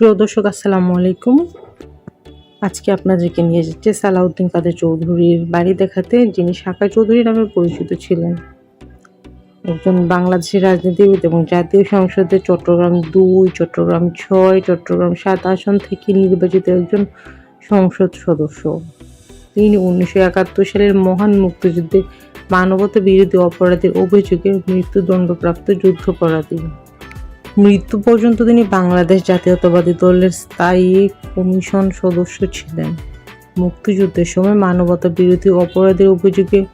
প্রিয় দর্শক, আসসালামু আলাইকুম। আজকে আপনাদেরকে নিয়ে যাচ্ছে সালাউদ্দিন কাদের চৌধুরীর বাড়ি দেখাতে, যিনি শাখা চৌধুরী নামে পরিচিত ছিলেন। একজন বাংলাদেশের রাজনীতিবিদ এবং জাতীয় সংসদে চট্টগ্রাম দুই, চট্টগ্রাম ছয়, চট্টগ্রাম সাত আসন থেকে নির্বাচিত একজন সংসদ সদস্য। তিনি উনিশশো একাত্তর সালের মহান মুক্তিযুদ্ধে মানবতা বিরোধী অপরাধের অভিযোগে মৃত্যুদণ্ডপ্রাপ্ত যুদ্ধাপরাধী। মৃত্যু পর্যন্ত তিনি বাংলাদেশ জাতীয়তাবাদী দলের স্থায়ী কমিশন সদস্য ছিলেন। মুক্তিযুদ্ধের সময় মানবতা বিরোধী অপরাধের অভিযোগে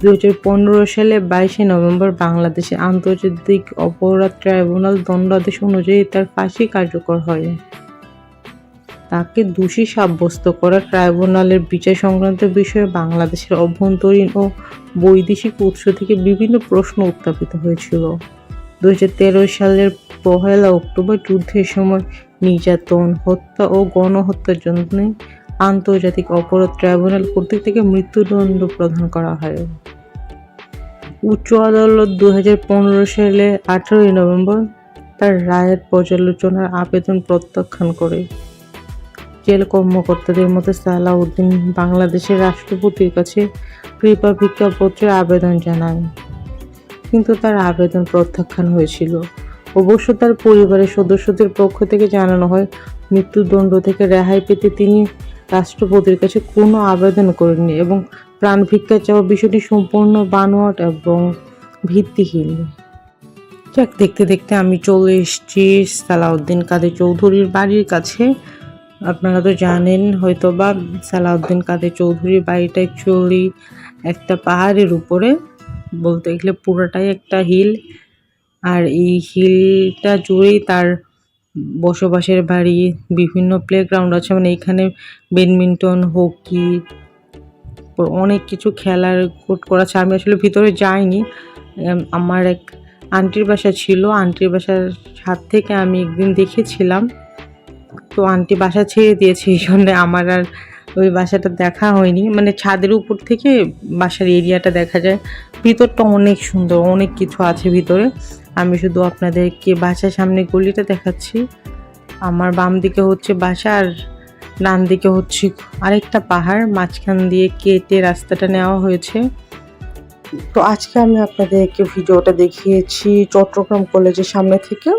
দু হাজার পনেরো সালে বাইশে নভেম্বর বাংলাদেশের আন্তর্জাতিক অপরাধ ট্রাইব্যুনাল দণ্ডাদেশ অনুযায়ী তার ফাঁসি কার্যকর হয়। তাকে দোষী সাব্যস্ত করা ট্রাইব্যুনালের বিচার সংক্রান্ত বিষয়ে বাংলাদেশের অভ্যন্তরীণ ও বৈদেশিক উৎস থেকে বিভিন্ন প্রশ্ন উত্থাপিত হয়েছিল। দু হাজার তেরো সালের পহেলা অক্টোবর যুদ্ধের সময় নির্যাতন, হত্যা ও গণহত্যার জন্য আন্তর্জাতিক অপরাধ ট্রাইব্যুনাল কর্তৃক থেকে মৃত্যুদণ্ড প্রদান করা হয়। উচ্চ আদালত দু হাজার পনেরো সালে আঠারোই নভেম্বর তার রায়ের পর্যালোচনার আবেদন প্রত্যাখ্যান করে। জেল কর্মকর্তাদের মধ্যে সালাউদ্দিন বাংলাদেশের রাষ্ট্রপতির কাছে কৃপা ভিক্ষাপত্রের আবেদন জানান কিন্তু তার আবেদন প্রত্যাখ্যান হয়েছিল। অবশ্য তার পরিবারের সদস্যদের পক্ষ থেকে জানানো হয়, মৃত্যুদণ্ড থেকে রেহাই পেতে তিনি রাষ্ট্রপতির কাছে কোনো আবেদন করেননি এবং প্রাণ ভিক্ষা চাওয়া বিষয়টি সম্পূর্ণ বানোয়াট এবং ভিত্তিহীন। যাক, দেখতে দেখতে আমি চলে এসেছি সালাউদ্দিন কাদের চৌধুরীর বাড়ির কাছে। আপনারা তো জানেন হয়তো বা সালাউদ্দিন কাদের চৌধুরীর বাড়িটা অ্যাকচুয়ালি একটা পাহাড়ের উপরে, বলতে গেলে পুরোটাই একটা হিল। আর এই হিলটা জুড়েই তার বসবাসের বাড়ি, বিভিন্ন প্লেগ্রাউন্ড আছে। মানে এখানে ব্যাডমিন্টন, হকি, অনেক কিছু খেলার কোর্ট করা আছে। আমি আসলে ভিতরে যাইনি। আমার এক আন্টির বাসা ছিল। আন্টির বাসার ছাদ থেকে আমি একদিন দেখেছিলাম। তো আন্টি বাসা ছেড়ে দিয়েছে, এই জন্য আমার আর ওই বাসাটা দেখা হয়নি। মানে ছাদের উপর থেকে বাসার এরিয়াটা দেখা যায়। ভিতরটা অনেক সুন্দর, অনেক কিছু আছে ভিতরে। আমি শুধু আপনাদেরকে বাসার সামনে গলিটা দেখাচ্ছি। আমার বাম দিকে হচ্ছে বাসা আর ডান দিকে হচ্ছে আরেকটা পাহাড়। মাঝখান দিয়ে কেটে রাস্তাটা নেওয়া হয়েছে। তো আজকে আমি আপনাদেরকে ভিডিওটা দেখিয়েছি চট্টগ্রাম কলেজের সামনে থেকে।